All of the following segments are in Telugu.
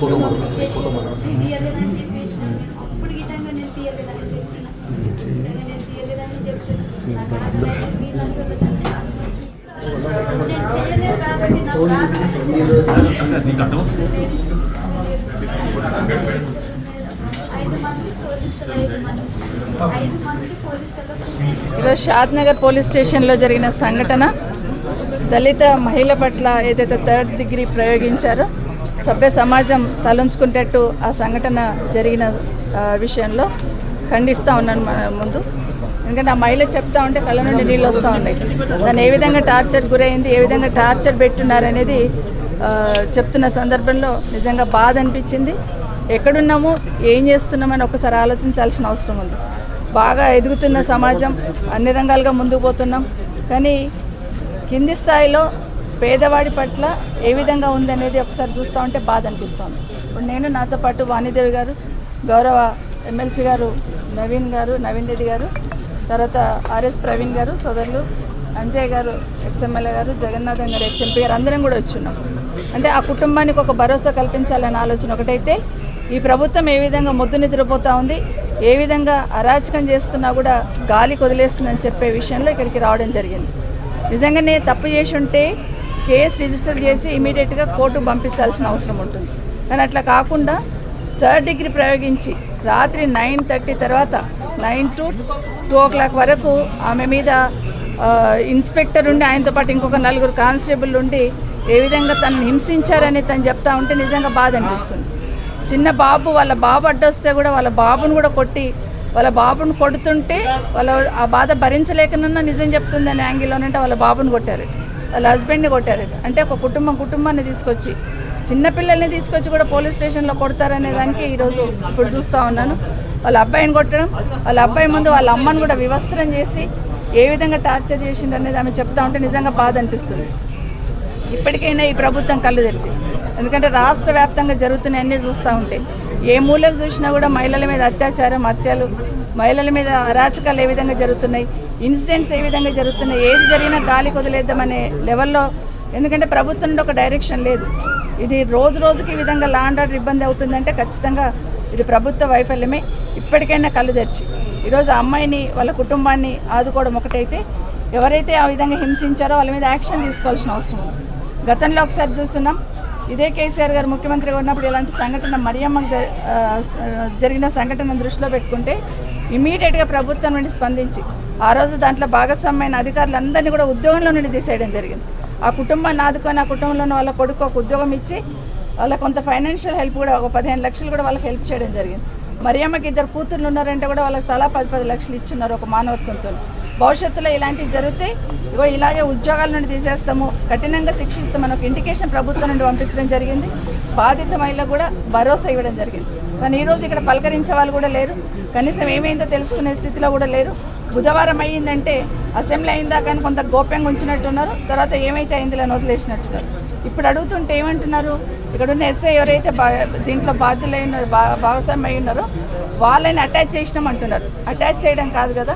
ఫోటో తీయలేదని అప్పుడు గిట్టంగా నేను తీయలేదని చెప్తున్నా నేను తీయలేదని చెప్తున్నా నేను చేయలేదు కాబట్టి ఈరోజు షాద్ నగర్ పోలీస్ స్టేషన్లో జరిగిన సంఘటన దళిత మహిళ పట్ల ఏదైతే థర్డ్ డిగ్రీ ప్రయోగించారో సభ్య సమాజం తలంచుకునేటట్టు ఆ సంఘటన జరిగిన విషయంలో ఖండిస్తూ ఉన్నాను మన ముందు. ఎందుకంటే ఆ మహిళ చెప్తా ఉంటే కళ్ళ నుండి నీళ్ళు వస్తూ ఉన్నాయి. దాన్ని ఏ విధంగా టార్చర్ గురైంది ఏ విధంగా టార్చర్ పెట్టున్నారనేది చెప్తున్న సందర్భంలో నిజంగా బాధ అనిపించింది. ఎక్కడున్నాము ఏం చేస్తున్నామని ఒకసారి ఆలోచించాల్సిన అవసరం ఉంది. బాగా ఎదుగుతున్న సమాజం అన్ని రంగాలుగా ముందుకు పోతున్నాం. కానీ కింది స్థాయిలో పేదవాడి పట్ల ఏ విధంగా ఉందనేది ఒకసారి చూస్తూ ఉంటే బాధ అనిపిస్తుంది. ఇప్పుడు నేను నాతో పాటు వాణిదేవి గారు గౌరవ ఎమ్మెల్సీ గారు నవీన్ గారు నవీన్ రెడ్డి గారు తర్వాత ఆర్ఎస్ ప్రవీణ్ గారు సోదరులు అంజయ్ గారు ఎక్స్ఎమ్మెల్యే గారు జగన్నాథన్ గారు ఎక్స్ఎంపీ గారు అందరం కూడా వచ్చున్నాం. అంటే ఆ కుటుంబానికి ఒక భరోసా కల్పించాలనే ఆలోచన ఒకటైతే ఈ ప్రభుత్వం ఏ విధంగా మొద్దు నిద్రపోతూ ఉంది ఏ విధంగా అరాచకం చేస్తున్నా కూడా గాలి కొదిలేస్తుందని చెప్పే విషయంలో ఇక్కడికి రావడం జరిగింది. నిజంగానే తప్పు చేసి ఉంటే కేసు రిజిస్టర్ చేసి ఇమీడియట్గా కోర్టు పంపించాల్సిన అవసరం ఉంటుంది. కానీ అట్లా కాకుండా థర్డ్ డిగ్రీ ప్రయోగించి రాత్రి నైన్ థర్టీ తర్వాత nine to two o'clock వరకు ఆమె మీద ఇన్స్పెక్టర్ ఉండి ఆయనతో పాటు ఇంకొక నలుగురు కానిస్టేబుల్ ఉండి ఏ విధంగా తను హింసించారని తను చెప్తా ఉంటే నిజంగా బాధ అనిపిస్తుంది. చిన్న బాబు వాళ్ళ బాబు అడ్డొస్తే కూడా వాళ్ళ బాబును కూడా కొట్టి వాళ్ళ బాబును కొడుతుంటే వాళ్ళ ఆ బాధ భరించలేకనన్నా నిజం చెప్తుందని యాంగిల్లోనంటే వాళ్ళ బాబుని కొట్టారు. వాళ్ళ హస్బెండ్ని కొట్టారు అంటే ఒక కుటుంబం కుటుంబాన్ని తీసుకొచ్చి చిన్నపిల్లల్ని తీసుకొచ్చి కూడా పోలీస్ స్టేషన్లో కొడతారనే దానికి ఈరోజు ఇప్పుడు చూస్తూ ఉన్నాను. వాళ్ళ అబ్బాయిని కొట్టడం వాళ్ళ అబ్బాయి ముందు వాళ్ళ అమ్మని కూడా వివస్త్రం చేసి ఏ విధంగా టార్చర్ చేసిండు అనేది ఆమె చెప్తా ఉంటే నిజంగా బాధ అనిపిస్తుంది. ఇప్పటికైనా ఈ ప్రభుత్వం కళ్ళు తెరిచి. ఎందుకంటే రాష్ట్ర వ్యాప్తంగా జరుగుతున్న అన్నీ చూస్తూ ఉంటే ఏ మూలకు చూసినా కూడా మహిళల మీద అత్యాచారం హత్యలు మహిళల మీద అరాచకాలు ఏ విధంగా జరుగుతున్నాయి ఇన్సిడెంట్స్ ఏ విధంగా జరుగుతున్నాయి ఏది జరిగినా గాలి కుదిలేద్దామనే లెవెల్లో ఎందుకంటే ప్రభుత్వం నుండి ఒక డైరెక్షన్ లేదు. ఇది రోజు రోజుకి ఈ విధంగా లా అండ్ ఆర్డర్ ఇబ్బంది అవుతుందంటే ఖచ్చితంగా ఇది ప్రభుత్వ వైఫల్యమే. ఇప్పటికైనా కళ్ళు తెచ్చి ఈరోజు ఆ అమ్మాయిని వాళ్ళ కుటుంబాన్ని ఆదుకోవడం ఒకటైతే ఎవరైతే ఆ విధంగా హింసించారో వాళ్ళ మీద యాక్షన్ తీసుకోవాల్సిన అవసరం ఉంది. గతంలో ఒకసారి చూస్తున్నాం ఇదే కేసీఆర్ గారు ముఖ్యమంత్రిగా ఉన్నప్పుడు ఇలాంటి సంఘటన మరియమ్మకు జరిగిన సంఘటన దృష్టిలో పెట్టుకుంటే ఇమీడియట్గా ప్రభుత్వం నుండి స్పందించి ఆ రోజు దాంట్లో భాగస్వామ్యమైన అధికారులందరినీ కూడా ఉద్యోగంలో నుండి తీసేయడం జరిగింది. ఆ కుటుంబాన్ని ఆదుకొని ఆ కుటుంబంలో ఉన్న వాళ్ళ కొడుకు ఒక ఉద్యోగం ఇచ్చి వాళ్ళ కొంత ఫైనాన్షియల్ హెల్ప్ కూడా ఒక పదిహేను లక్షలు కూడా వాళ్ళకి హెల్ప్ చేయడం జరిగింది. మరియమ్మకి ఇద్దరు కూతుర్లు ఉన్నారంటే కూడా వాళ్ళకి తలా పది పది లక్షలు ఇచ్చున్నారు ఒక మానవత్వంతో భవిష్యత్తులో ఇలాంటివి జరిగితే ఇగో ఇలాగే ఉద్యోగాల నుండి తీసేస్తాము కఠినంగా శిక్షిస్తామని ఒక ఇండికేషన్ ప్రభుత్వం నుండి పంపించడం జరిగింది. బాధిత మహిళ కూడా భరోసా ఇవ్వడం జరిగింది. కానీ ఈరోజు ఇక్కడ పలకరించే వాళ్ళు కూడా లేరు. కనీసం ఏమైందో తెలుసుకునే స్థితిలో కూడా లేరు. బుధవారం అయ్యిందంటే అసెంబ్లీ అయిందా కానీ కొంత గోప్యంగా ఉంచినట్టున్నారు. తర్వాత ఏమైతే అయిందిలో వదిలేసినట్టున్నారు. ఇప్పుడు అడుగుతుంటే ఏమంటున్నారు? ఇక్కడ ఉన్న ఎస్ఐ ఎవరైతే బా దీంట్లో బాధ్యులై ఉన్నారు బా అయి ఉన్నారో వాళ్ళని అటాచ్ చేసినాం అంటున్నారు అటాచ్ చేయడం కాదు కదా.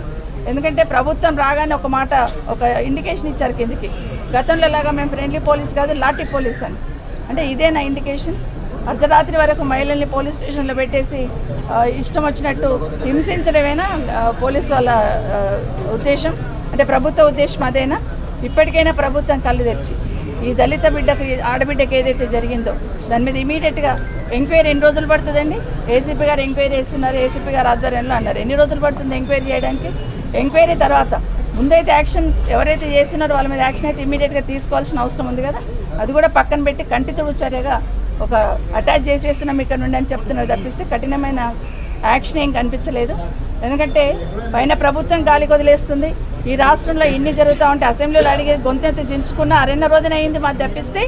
ఎందుకంటే ప్రభుత్వం రాగానే ఒక మాట ఒక ఇండికేషన్ ఇచ్చారు కిందికి. గతంలో లాగా మేము ఫ్రెండ్లీ పోలీస్ కాదు లాఠీ పోలీస్ అని. అంటే ఇదేనా ఇండికేషన్ అర్ధరాత్రి వరకు మహిళల్ని పోలీస్ స్టేషన్లో పెట్టేసి ఇష్టం వచ్చినట్టు హింసించడమేనా పోలీసు వాళ్ళ ఉద్దేశం? అంటే ప్రభుత్వ ఉద్దేశం అదేనా? ఇప్పటికైనా ప్రభుత్వం కళ్ళు తెరిచి ఈ దళిత బిడ్డకు ఆడబిడ్డకు ఏదైతే జరిగిందో దాని మీద ఇమీడియట్గా ఎంక్వైరీ ఎన్ని రోజులు పడుతుందండి? ఏసీపీ గారు ఎంక్వైరీ చేస్తున్నారు ఏసీపీ గారు ఆధ్వర్యంలో అన్నారు. ఎన్ని రోజులు పడుతుంది ఎంక్వైరీ చేయడానికి? ఎంక్వైరీ తర్వాత ముందైతే యాక్షన్ ఎవరైతే చేస్తున్నారో వాళ్ళ మీద యాక్షన్ అయితే ఇమీడియట్గా తీసుకోవాల్సిన అవసరం ఉంది కదా? అది కూడా పక్కన పెట్టి కంటి చర్యగా ఒక అటాచ్ చేసేస్తున్నాం ఇక్కడ నుండి అని చెప్తున్నారు తప్పిస్తే కఠినమైన యాక్షన్ ఏం కనిపించలేదు. ఎందుకంటే పైన ప్రభుత్వం గాలి వదిలేస్తుంది ఈ రాష్ట్రంలో ఇన్ని జరుగుతూ ఉంటే అసెంబ్లీలో అడిగి గొంతెంత దించుకున్న అరెన్న రోజున అయింది మాకు తప్పిస్తే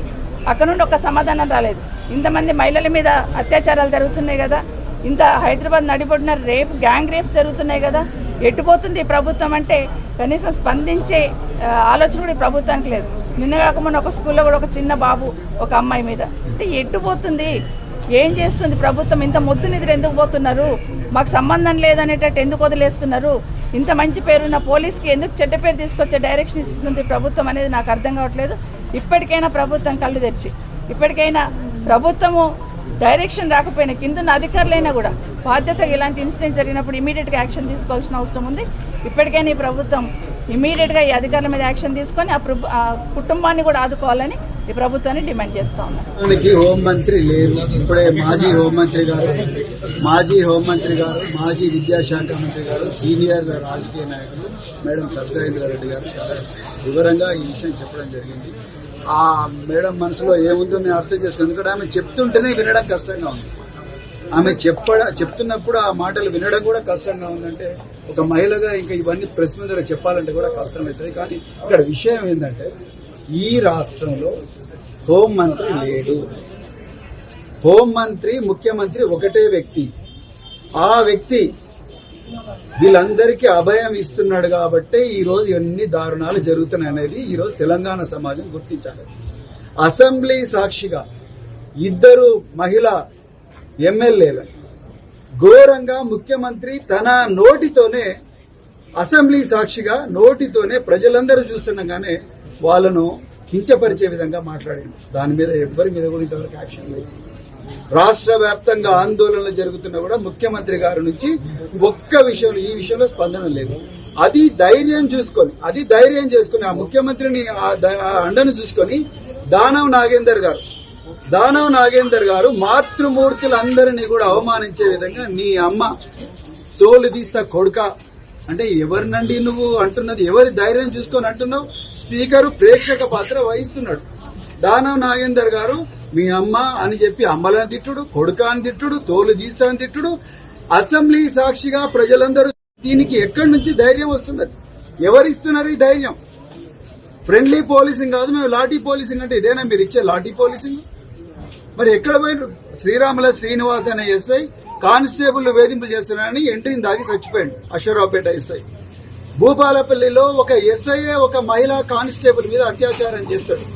అక్కడ నుండి ఒక సమాధానం రాలేదు. ఇంతమంది మహిళల మీద అత్యాచారాలు జరుగుతున్నాయి కదా? ఇంత హైదరాబాద్ నడిపడిన రేప్ గ్యాంగ్ రేప్స్ జరుగుతున్నాయి కదా? ఎట్టుపోతుంది ఈ ప్రభుత్వం అంటే కనీసం స్పందించే ఆలోచన కూడా ఈ ప్రభుత్వానికి లేదు. నిన్న కాకుండా ఒక స్కూల్లో కూడా ఒక చిన్న బాబు ఒక అమ్మాయి మీద. అంటే ఎట్టుపోతుంది ఏం చేస్తుంది ప్రభుత్వం? ఇంత మొద్దు నిధులు ఎందుకు పోతున్నారు? మాకు సంబంధం లేదనేటట్టు ఎందుకు వదిలేస్తున్నారు? ఇంత మంచి పేరున్న పోలీస్కి ఎందుకు చెడ్డ పేరు తీసుకొచ్చే డైరెక్షన్ ఇస్తుంది ప్రభుత్వం అనేది నాకు అర్థం కావట్లేదు. ఇప్పటికైనా ప్రభుత్వం కళ్ళు తెరిచి. ఇప్పటికైనా ప్రభుత్వము డైరెక్షన్ రాకపోయినా కింద అధికారులైనా కూడా బాధ్యతగా ఇలాంటి ఇన్సిడెంట్ జరిగినప్పుడు ఇమీడియట్గా యాక్షన్ తీసుకోవాల్సిన అవసరం ఉంది. ఇప్పటికైనా ఈ ప్రభుత్వం ఇమీడియట్గా ఈ అధికారుల మీద యాక్షన్ తీసుకొని ఆ ఆ కుటుంబాన్ని కూడా ఆదుకోవాలని ఈ ప్రభుత్వాన్ని డిమాండ్ చేస్తా ఉన్నారు హోంమంత్రి లేరు. ఇప్పుడే మాజీ హోంమంత్రి గారు మాజీ హోంమంత్రి గారు మాజీ విద్యాశాఖ మంత్రి గారు సీనియర్ రాజకీయ నాయకులు మేడం సత్యేంద్ర రెడ్డి గారు వివరంగా ఈ విషయం చెప్పడం జరిగింది. ఆ మేడం మనసులో ఏముందో నేను అర్థం చేసుకుని ఎందుకంటే ఆమె చెప్తుంటేనే వినడం కష్టంగా ఉంది. ఆమె చెప్ప చెప్తున్నప్పుడు ఆ మాటలు వినడం కూడా కష్టంగా ఉందంటే ఒక మహిళగా ఇంకా ఇవన్నీ ప్రెస్ మీద చెప్పాలంటే కూడా కష్టమవుతుంది. కానీ ఇక్కడ విషయం ఏంటంటే ఈ రాష్ట్రంలో హోంమంత్రి లేడు. హోంమంత్రి ముఖ్యమంత్రి ఒకటే వ్యక్తి. ఆ వ్యక్తి వీళ్ళందరికీ అభయం ఇస్తున్నాడు కాబట్టి ఈ రోజు ఇవన్నీ దారుణాలు జరుగుతున్నాయి అనేది ఈ రోజు తెలంగాణ సమాజం గుర్తించాలి. అసెంబ్లీ సాక్షిగా ఇద్దరు మహిళ ఎమ్మెల్యేలు ఘోరంగా ముఖ్యమంత్రి తన నోటితోనే అసెంబ్లీ సాక్షిగా నోటితోనే ప్రజలందరూ చూస్తుండగానే వాళ్ళను కించపరిచే విధంగా మాట్లాడింది దాని మీద ఎవ్వరి మీద కూడా ఇంతవరకు యాక్షన్ లేదు. రాష్ట్ర వ్యాప్తంగా ఆందోళనలు జరుగుతున్నా కూడా ముఖ్యమంత్రి గారి నుంచి ఒక్క విషయంలో ఈ విషయంలో స్పందన లేదు. అది ధైర్యం చూసుకొని అది ధైర్యం చేసుకుని ఆ ముఖ్యమంత్రిని ఆ అండను చూసుకొని దానవ్ నాగేందర్ గారు దానవ్ నాగేందర్ గారు మాతృమూర్తులందరినీ కూడా అవమానించే విధంగా నీ అమ్మ తోలు తీస్తా కొడుక. అంటే ఎవరినండి నువ్వు అంటున్నది? ఎవరి ధైర్యం చూసుకొని అంటున్నావు? స్పీకర్ ప్రేక్షక పాత్ర వహిస్తున్నాడు. దానవ్ నాగేందర్ గారు మీ అమ్మ అని చెప్పి అమ్మలను తిట్టుడు కొడుకాని తిట్టుడు తోలు తీస్తా అని తిట్టుడు. అసెంబ్లీ సాక్షిగా ప్రజలందరూ దీనికి ఎక్కడి నుంచి ధైర్యం వస్తున్నది? ఎవరిస్తున్నారు ఈ ధైర్యం? ఫ్రెండ్లీ పోలీసింగ్ కాదు మేము లాఠీ పోలీసింగ్ అంటే ఇదేనా? మీరు ఇచ్చే లాఠీ పోలీసింగ్? మరి ఎక్కడ పోయినారు? శ్రీరాముల శ్రీనివాస్ అనే ఎస్ఐ కానిస్టేబుల్ వేధింపులు చేస్తున్నారని ఎంట్రీని దాగి చచ్చిపోయాడు అశ్వరావుపేట ఎస్ఐ. భూపాలపల్లిలో ఒక ఎస్ఐ ఒక మహిళా కానిస్టేబుల్ మీద అత్యాచారం చేస్తాడు.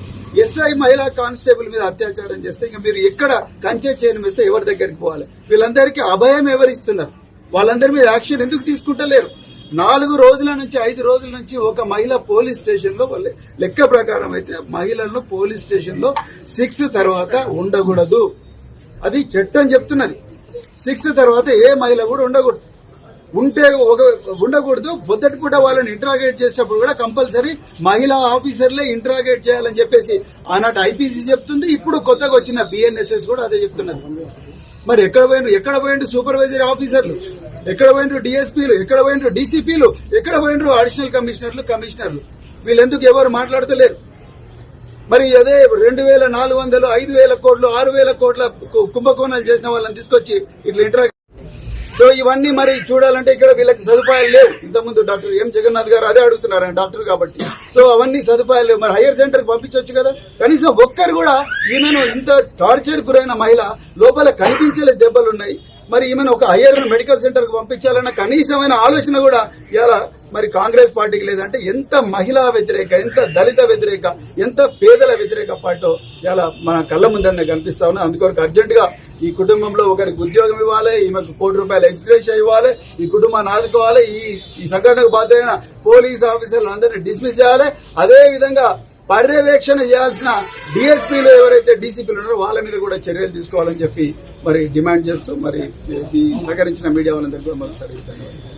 ఎస్ఐ మహిళా కానిస్టేబుల్ మీద అత్యాచారం చేస్తే ఇంకా మీరు ఎక్కడ కంచె చేయని వేస్తే ఎవరి దగ్గరికి పోవాలి? వీళ్ళందరికీ అభయం ఎవరిస్తున్నారు వాళ్ళందరి మీద యాక్షన్ ఎందుకు తీసుకుంటలేరు? నాలుగు రోజుల నుంచి ఐదు రోజుల నుంచి ఒక మహిళ పోలీస్ స్టేషన్లో లెక్క ప్రకారం అయితే మహిళలను పోలీస్ స్టేషన్లో సిక్స్ తర్వాత ఉండకూడదు. అది చట్టం చెప్తున్నది. సిక్స్ తర్వాత ఏ మహిళ కూడా ఉండకూడదు. ఉంటే ఒక ఉండకూడదు. పొద్దుటి పూట వాళ్ళని ఇంట్రాగేట్ చేసేటప్పుడు కూడా కంపల్సరీ మహిళా ఆఫీసర్లే ఇంట్రాగేట్ చేయాలని చెప్పేసి ఆనాటి ఐపీసీ చెప్తుంది. ఇప్పుడు కొత్తగా వచ్చిన బిఎన్ఎస్ఎస్ కూడా అదే చెప్తున్నారు మరి ఎక్కడ పోయిండ్రు ఎక్కడ పోయిండ్రు సూపర్వైజరీ ఆఫీసర్లు ఎక్కడ పోయిండ్రు డిఎస్పీలు ఎక్కడ పోయిండ్రు డీసీపీలు ఎక్కడ పోయిండ్రు అడిషనల్ కమిషనర్లు కమిషనర్లు వీళ్ళెందుకు ఎవరు మాట్లాడతలేరు? మరి అదే రెండు వేల నాలుగు వందలు ఐదు వేల కోట్లు ఆరు వేల కోట్ల కు- కుంభకోణాలు చేసిన వాళ్ళని తీసుకొచ్చి ఇట్లా ఇంటరా సో ఇవన్నీ మరి చూడాలంటే ఇక్కడ వీళ్ళకి సదుపాయాలు లేవు. ఇంతకుముందు డాక్టర్ ఎం జగన్నాథ్ గారు అదే అడుగుతున్నారు ఆయన డాక్టర్ కాబట్టి. సో అవన్నీ సదుపాయాలు లేవు. మరి హైయర్ సెంటర్ పంపించవచ్చు కదా? కనీసం ఒక్కరు కూడా ఈమెను ఇంత టార్చర్ గురైన మహిళ లోపల కనిపించలే దెబ్బలున్నాయి మరి ఈమెను ఒక హయ్యర్ మెడికల్ సెంటర్కు పంపించాలన్న కనీసమైన ఆలోచన కూడా ఇలా మరి కాంగ్రెస్ పార్టీకి లేదంటే ఎంత మహిళా వ్యతిరేక ఎంత దళిత వ్యతిరేక ఎంత పేదల వ్యతిరేక పార్టీ ఇలా మన కళ్ళ ముందరనే కనిపిస్తా ఉన్నా అందుకొరకు అర్జెంట్గా ఈ కుటుంబంలో ఒకరికి ఉద్యోగం ఇవ్వాలి ఈమెకు కోటి రూపాయల ఎక్స్గ్రేషియా ఇవ్వాలి ఈ కుటుంబాన్ని ఆదుకోవాలి ఈ ఈ సంఘటనకు బాధ్యమైన పోలీస్ ఆఫీసర్లు అందరినీ డిస్మిస్ చేయాలి. అదే విధంగా పర్యవేక్షణ చేయాల్సిన డిఎస్పీలు ఎవరైతే డీసీపీలు ఉన్నారో వాళ్ళ మీద కూడా చర్యలు తీసుకోవాలని చెప్పి మరి డిమాండ్ చేస్తూ మరి ఈ సహకరించిన మీడియా వాళ్ళందరికీ కూడా మరోసారి ధన్యవాదాలు.